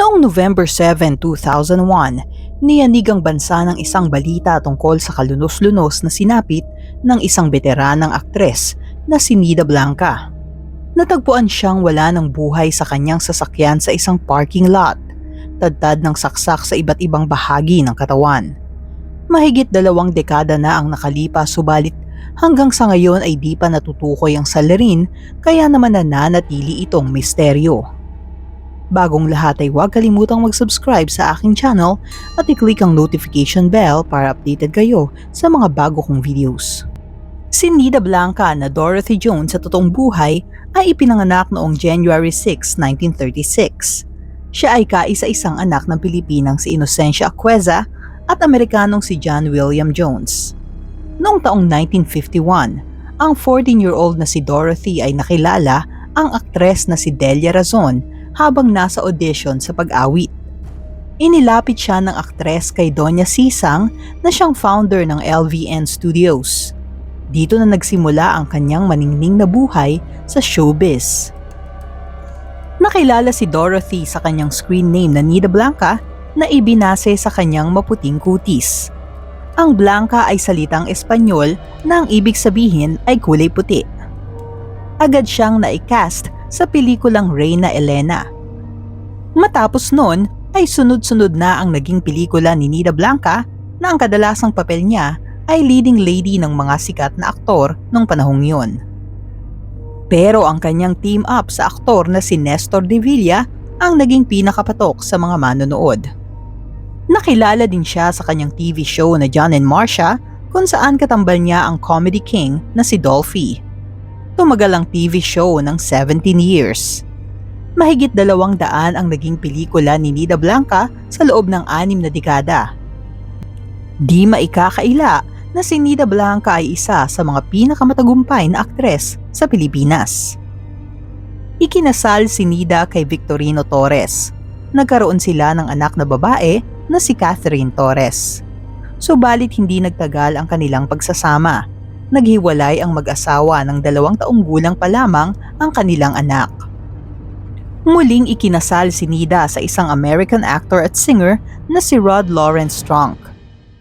Noong November 7, 2001, niyanig ang bansa ng isang balita tungkol sa kalunos-lunos na sinapit ng isang veteranang aktres na si Nida Blanca. Natagpuan siyang wala ng buhay sa kanyang sasakyan sa isang parking lot, tadtad ng saksak sa iba't ibang bahagi ng katawan. Mahigit dalawang dekada na ang nakalipas subalit hanggang sa ngayon ay di pa natutukoy ang salarin kaya naman nananatili itong misteryo. Bagong lahat ay huwag kalimutang mag-subscribe sa aking channel at i-click ang notification bell para updated kayo sa mga bago kong videos. Si Nida Blanca na Dorothy Jones sa totoong buhay ay ipinanganak noong January 6, 1936. Siya ay kaisa-isang anak ng Pilipinang si Inocencia Aqueza at Amerikanong si John William Jones. Noong taong 1951, ang 14-year-old na si Dorothy ay nakilala ang aktres na si Delia Razon habang nasa audition sa pag-awit. Inilapit siya ng aktres kay Donya Sisang na siyang founder ng LVN Studios. Dito na nagsimula ang kanyang maningning na buhay sa showbiz. Nakilala si Dorothy sa kanyang screen name na Nida Blanca na ibinase sa kanyang maputing kutis. Ang Blanca ay salitang Espanyol na ang ibig sabihin ay kulay puti. Agad siyang na-cast sa pelikulang Reyna Elena. Matapos noon ay sunod-sunod na ang naging pelikula ni Nida Blanca na ang kadalasang papel niya ay leading lady ng mga sikat na aktor nung panahong yun. Pero ang kanyang team up sa aktor na si Nestor De Villa ang naging pinakapatok sa mga manonood. Nakilala din siya sa kanyang TV show na John and Marcia kung saan katambal niya ang comedy king na si Dolphy tumagal ang TV show ng 17 years. Mahigit dalawang daan ang naging pelikula ni Nida Blanca sa loob ng anim na dekada. Di maikakaila na si Nida Blanca ay isa sa mga pinakamatagumpay na aktres sa Pilipinas. Ikinasal si Nida kay Victorino Torres. Nagkaroon sila ng anak na babae na si Catherine Torres. Subalit hindi nagtagal ang kanilang pagsasama naghiwalay ang mag-asawa ng dalawang taong gulang pa lamang ang kanilang anak. Muling ikinasal si Nida sa isang American actor at singer na si Rod Lawrence Strunk.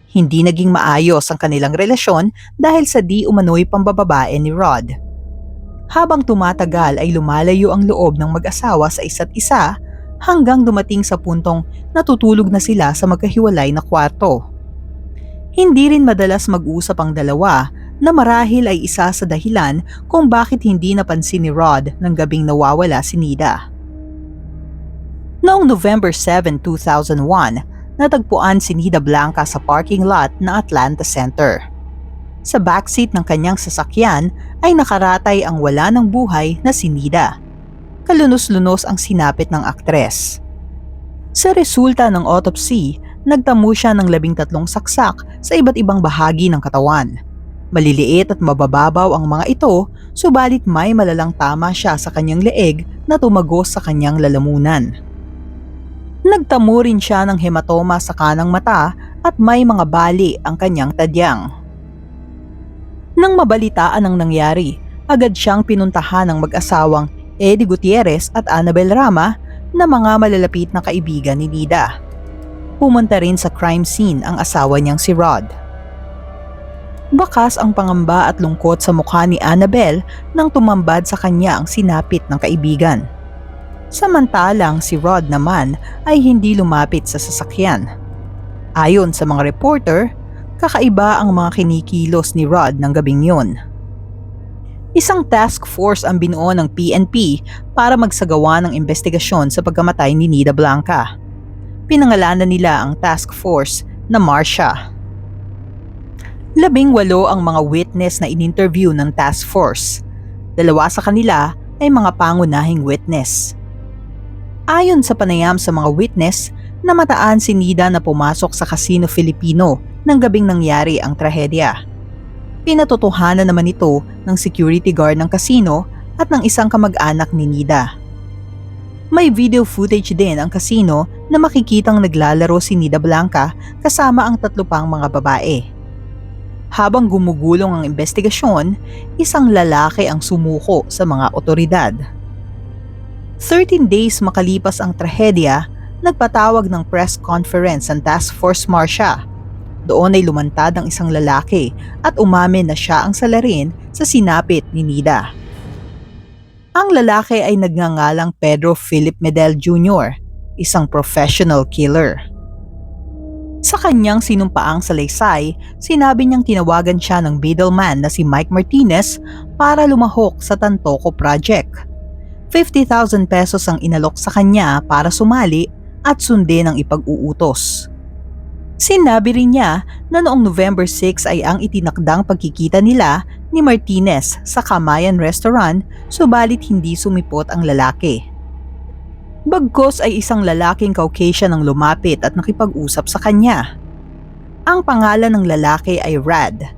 Hindi naging maayos ang kanilang relasyon dahil sa di umano'y pambababae ni Rod. Habang tumatagal ay lumalayo ang loob ng mag-asawa sa isa't isa hanggang dumating sa puntong natutulog na sila sa magkahiwalay na kwarto. Hindi rin madalas mag-usap ang dalawa na marahil ay isa sa dahilan kung bakit hindi napansin ni Rod ng gabing nawawala si Nida. Noong November 7, 2001, natagpuan si Nida Blanca sa parking lot ng Atlanta Center. Sa backseat ng kanyang sasakyan ay nakaratay ang wala ng buhay na si Nida. Kalunos-lunos ang sinapit ng aktres. Sa resulta ng autopsy, nagtamo siya ng labing tatlong saksak sa iba't ibang bahagi ng katawan Maliliit at mabababaw ang mga ito, subalit may malalang tama siya sa kanyang leeg na tumagos sa kanyang lalamunan. Nagtamo rin siya ng hematoma sa kanang mata at may mga bali ang kanyang tadyang. Nang mabalitaan ang nangyari, agad siyang pinuntahan ng mag-asawang Eddie Gutierrez at Annabel Rama na mga malalapit na kaibigan ni Nida. Pumunta rin sa crime scene ang asawa niyang si Rod. Bakas ang pangamba at lungkot sa mukha ni Annabel nang tumambad sa kanya ang sinapit ng kaibigan. Samantalang si Rod naman ay hindi lumapit sa sasakyan. Ayon sa mga reporter, kakaiba ang mga kinikilos ni Rod ng gabing yun. Isang task force ang binuo ng PNP para magsagawa ng investigasyon sa pagkamatay ni Nida Blanca. Pinangalanan nila ang task force na Marcia. Labing walo ang mga witness na ininterview ng task force. Dalawa sa kanila ay mga pangunahing witness. Ayon sa panayam sa mga witness, namataan si Nida na pumasok sa Casino Filipino nang gabing nangyari ang trahedya. Pinatotohanan naman ito ng security guard ng casino at ng isang kamag-anak ni Nida. May video footage din ang casino na makikitang naglalaro si Nida Blanca kasama ang tatlo pang mga babae. Habang gumugulong ang investigasyon, isang lalaki ang sumuko sa mga otoridad. 13 days makalipas ang trahedya, nagpatawag ng press conference ang Task Force Marcia. Doon ay lumantad ang isang lalaki at umamin na siya ang salarin sa sinapit ni Nida. Ang lalaki ay nagngangalang Pedro Philip Medel Jr., isang professional killer. Sa kanyang sinumpaang salaysay, sinabi niyang tinawagan siya ng middleman na si Mike Martinez para lumahok sa Tantoco Project. 50,000 pesos ang inalok sa kanya para sumali at sundin ang ipag-uutos. Sinabi rin niya na noong November 6 ay ang itinakdang pagkikita nila ni Martinez sa Kamayan Restaurant subalit hindi sumipot ang lalaki. Bagkos ay isang lalaking Caucasian ang lumapit at nakipag-usap sa kanya. Ang pangalan ng lalaki ay Rad.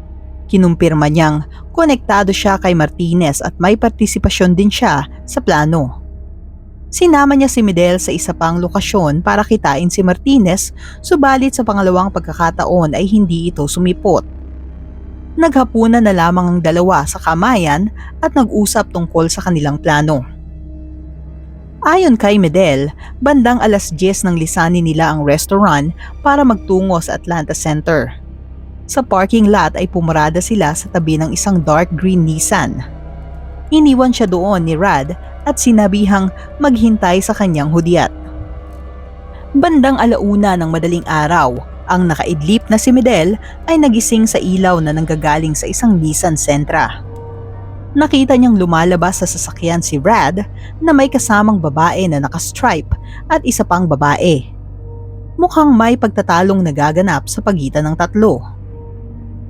Kinumpirma niyang konektado siya kay Martinez at may partisipasyon din siya sa plano. Sinama niya si Medel sa isa pang lokasyon para kitain si Martinez subalit sa pangalawang pagkakataon ay hindi ito sumipot. Naghapunan na lamang ang dalawa sa kamayan at nag-usap tungkol sa kanilang plano. Ayon kay Medel, bandang alas 10 ng lisanin nila ang restaurant para magtungo sa Atlanta Center. Sa parking lot ay pumarada sila sa tabi ng isang dark green Nissan. Iniwan siya doon ni Rad at sinabihang maghintay sa kanyang hudyat. Bandang alauna ng madaling araw, ang nakaidlip na si Medel ay nagising sa ilaw na nanggagaling sa isang Nissan Sentra. Nakita niyang lumalabas sa sasakyan si Brad na may kasamang babae na nakastripe at isa pang babae. Mukhang may pagtatalong nagaganap sa pagitan ng tatlo.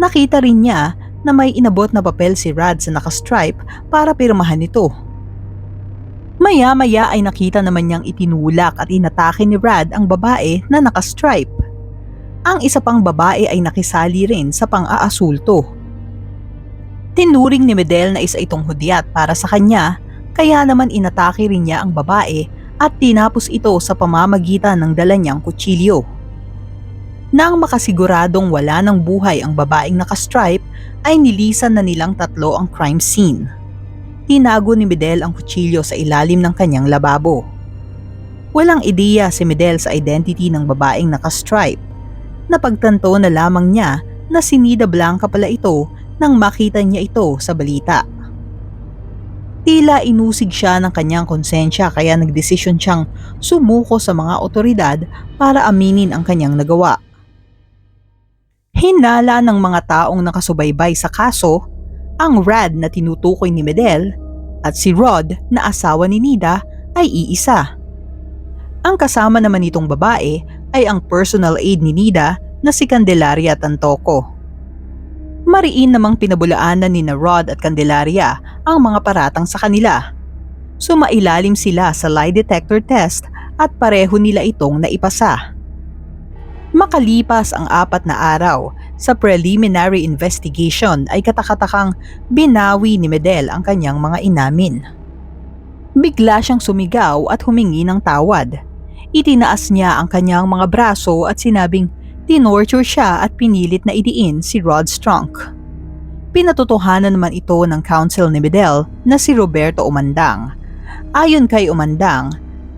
Nakita rin niya na may inabot na papel si Rad sa nakastripe para pirmahan ito. Maya-maya ay nakita naman niyang itinulak at inatake ni Brad ang babae na nakastripe. Ang isa pang babae ay nakisali rin sa pang-aasulto. Tinuring ni Medel na isa itong hudyat para sa kanya kaya naman inatake rin niya ang babae at tinapos ito sa pamamagitan ng dala niyang kutsilyo. Nang makasiguradong wala ng buhay ang babaeng nakastripe ay nilisan na nilang tatlo ang crime scene. Tinago ni Medel ang kutsilyo sa ilalim ng kanyang lababo. Walang ideya si Medel sa identity ng babaeng nakastripe. Napagtanto na lamang niya na si Nida Blanca pala ito nang makita niya ito sa balita. Tila inusig siya ng kanyang konsensya kaya nagdesisyon siyang sumuko sa mga otoridad para aminin ang kanyang nagawa. Hinala ng mga taong nakasubaybay sa kaso, ang Rad na tinutukoy ni Medel at si Rod na asawa ni Nida ay iisa. Ang kasama naman nitong babae ay ang personal aide ni Nida na si Candelaria Tantoco. Mariin namang pinabulaanan ni Rod at Candelaria ang mga paratang sa kanila. Sumailalim sila sa lie detector test at pareho nila itong naipasa. Makalipas ang apat na araw, sa preliminary investigation ay katakatakang binawi ni Medel ang kanyang mga inamin. Bigla siyang sumigaw at humingi ng tawad. Itinaas niya ang kanyang mga braso at sinabing tinorture siya at pinilit na idiin si Rod Strunk. Pinatotohanan naman ito ng counsel ni Medel na si Roberto Umandang. Ayon kay Umandang,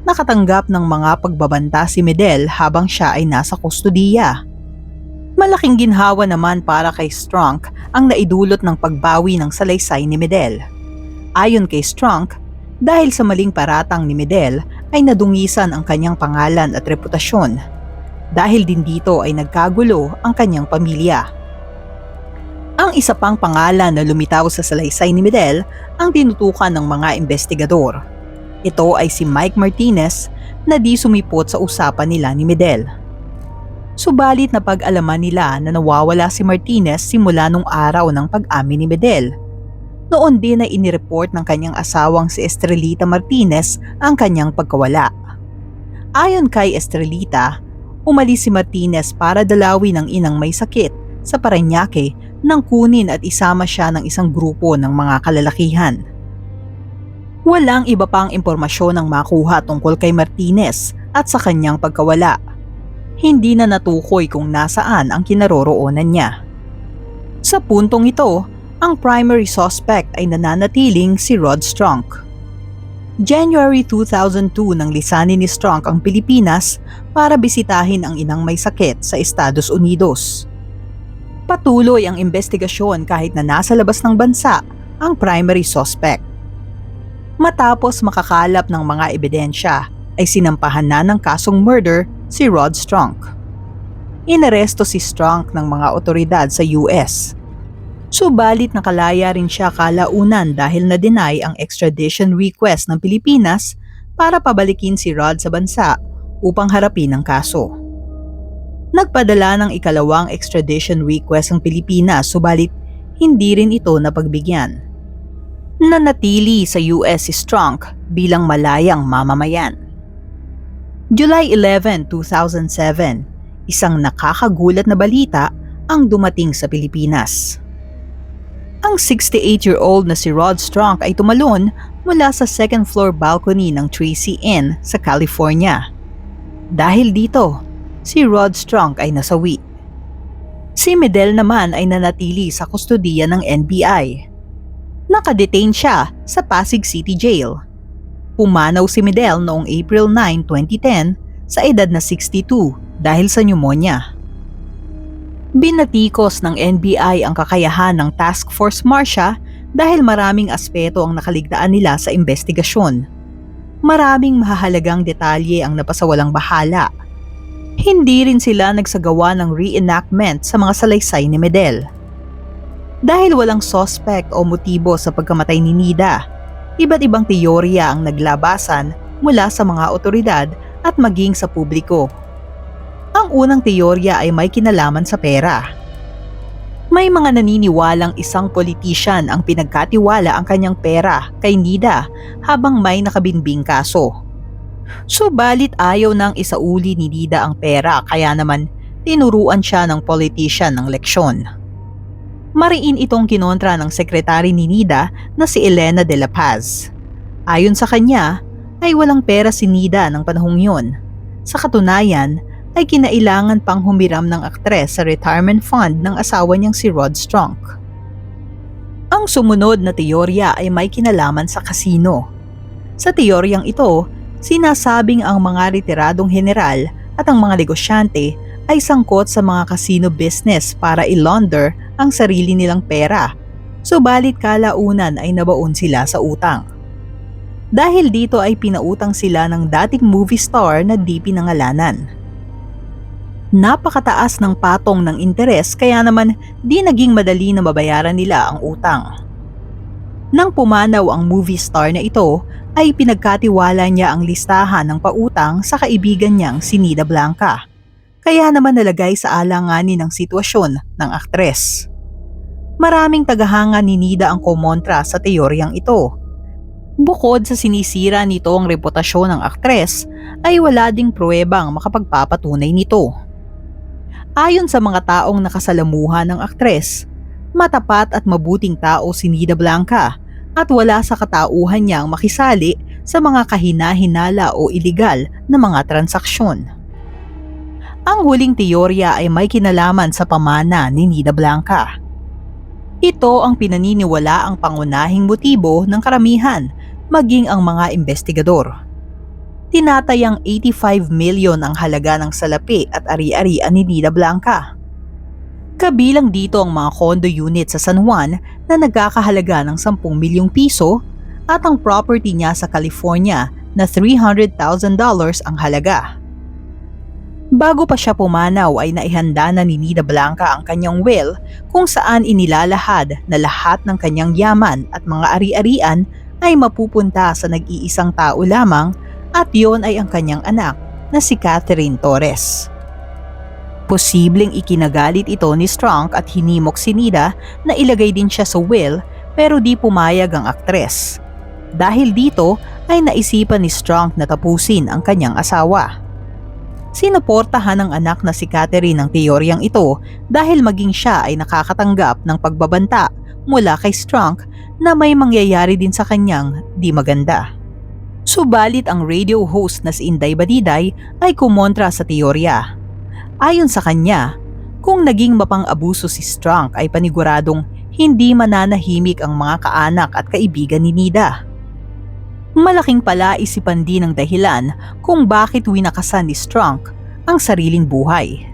nakatanggap ng mga pagbabanta si Medel habang siya ay nasa kustodiya. Malaking ginhawa naman para kay Strunk ang naidulot ng pagbawi ng salaysay ni Medel. Ayon kay Strunk, dahil sa maling paratang ni Medel ay nadungisan ang kanyang pangalan at reputasyon dahil din dito ay nagkagulo ang kanyang pamilya. Ang isa pang pangalan na lumitaw sa salaysay ni Medel ang tinutukan ng mga investigador. Ito ay si Mike Martinez na di sumipot sa usapan nila ni Medel. Subalit na pag-alaman nila na nawawala si Martinez simula nung araw ng pag-amin ni Medel. Noon din ay inireport ng kanyang asawang si Estrelita Martinez ang kanyang pagkawala. Ayon kay Estrelita, umalis si Martinez para dalawin ang inang may sakit sa Paranaque nang kunin at isama siya ng isang grupo ng mga kalalakihan. Walang iba pang impormasyon ang makuha tungkol kay Martinez at sa kanyang pagkawala. Hindi na natukoy kung nasaan ang kinaroroonan niya. Sa puntong ito, ang primary suspect ay nananatiling si Rod Strunk. January 2002 nang lisanin ni Strunk ang Pilipinas para bisitahin ang inang may sakit sa Estados Unidos. Patuloy ang investigasyon kahit na nasa labas ng bansa ang primary suspect. Matapos makakalap ng mga ebidensya, ay sinampahan na ng kasong murder si Rod Strunk. Inaresto si Strunk ng mga otoridad sa US. Subalit nakalaya rin siya kalaunan dahil na-deny ang extradition request ng Pilipinas para pabalikin si Rod sa bansa upang harapin ang kaso. Nagpadala ng ikalawang extradition request ang Pilipinas subalit hindi rin ito napagbigyan. Nanatili sa US si Strunk bilang malayang mamamayan. July 11, 2007, isang nakakagulat na balita ang dumating sa Pilipinas. Ang 68-year-old na si Rod Strunk ay tumalon mula sa second floor balcony ng Tracy Inn sa California. Dahil dito, si Rod Strunk ay nasawi. Si Medel naman ay nanatili sa kustodiya ng NBI. Nakadetain siya sa Pasig City Jail. Pumanaw si Medel noong April 9, 2010 sa edad na 62 dahil sa pneumonia. Binatikos ng NBI ang kakayahan ng Task Force Marcia dahil maraming aspeto ang nakaligtaan nila sa investigasyon. Maraming mahahalagang detalye ang napasawalang bahala. Hindi rin sila nagsagawa ng reenactment sa mga salaysay ni Medel. Dahil walang suspect o motibo sa pagkamatay ni Nida, iba't ibang teorya ang naglabasan mula sa mga otoridad at maging sa publiko. Ang unang teorya ay may kinalaman sa pera. May mga naniniwalang isang politician ang pinagkatiwala ang kanyang pera kay Nida habang may nakabinbing kaso. Subalit ayaw nang isauli ni Nida ang pera kaya naman tinuruan siya ng politician ng leksyon. Mariin itong kinontra ng sekretary ni Nida na si Elena de la Paz. Ayon sa kanya, ay walang pera si Nida ng panahong yun. Sa katunayan, ay kinailangan pang humiram ng aktres sa retirement fund ng asawa niyang si Rod Strunk. Ang sumunod na teorya ay may kinalaman sa kasino. Sa teoryang ito, sinasabing ang mga retiradong general at ang mga negosyante ay sangkot sa mga casino business para i-launder ang sarili nilang pera. Subalit kalaunan ay nabaon sila sa utang. Dahil dito ay pinautang sila ng dating movie star na di pinangalanan napakataas ng patong ng interes kaya naman di naging madali na mabayaran nila ang utang. Nang pumanaw ang movie star na ito, ay pinagkatiwala niya ang listahan ng pautang sa kaibigan niyang si Nida Blanca. Kaya naman nalagay sa alanganin ng sitwasyon ng aktres. Maraming tagahanga ni Nida ang kumontra sa teoryang ito. Bukod sa sinisira nito ang reputasyon ng aktres, ay wala ding pruwebang makapagpapatunay nito. Ayon sa mga taong nakasalamuhan ng aktres, matapat at mabuting tao si Nida Blanca at wala sa katauhan niyang makisali sa mga kahina-hinala o iligal na mga transaksyon. Ang huling teorya ay may kinalaman sa pamana ni Nida Blanca. Ito ang pinaniniwala ang pangunahing motibo ng karamihan maging ang mga investigador tinatayang 85 million ang halaga ng salapi at ari-arian ni Nida Blanca. Kabilang dito ang mga condo unit sa San Juan na nagkakahalaga ng 10 milyong piso at ang property niya sa California na $300,000 ang halaga. Bago pa siya pumanaw ay naihanda na ni Nida Blanca ang kanyang will kung saan inilalahad na lahat ng kanyang yaman at mga ari-arian ay mapupunta sa nag-iisang tao lamang at yon ay ang kanyang anak na si Catherine Torres. Posibleng ikinagalit ito ni Strunk at hinimok si Nida na ilagay din siya sa will pero di pumayag ang aktres. Dahil dito ay naisipan ni Strunk na tapusin ang kanyang asawa. Sinuportahan ng anak na si Catherine ang teoryang ito dahil maging siya ay nakakatanggap ng pagbabanta mula kay Strunk na may mangyayari din sa kanyang di maganda. Subalit ang radio host na si Inday Badiday ay kumontra sa teorya. Ayon sa kanya, kung naging mapang-abuso si Strunk ay paniguradong hindi mananahimik ang mga kaanak at kaibigan ni Nida. Malaking palaisipan din ang dahilan kung bakit winakasan ni Strunk ang sariling buhay.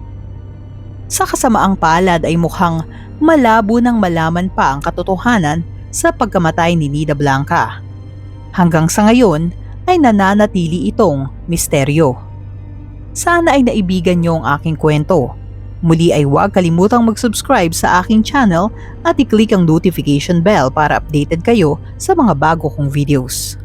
Sa kasamaang palad ay mukhang malabo nang malaman pa ang katotohanan sa pagkamatay ni Nida Blanca. Hanggang sa ngayon ay nananatili itong misteryo. Sana ay naibigan niyo ang aking kwento. Muli ay huwag kalimutang mag-subscribe sa aking channel at i-click ang notification bell para updated kayo sa mga bago kong videos.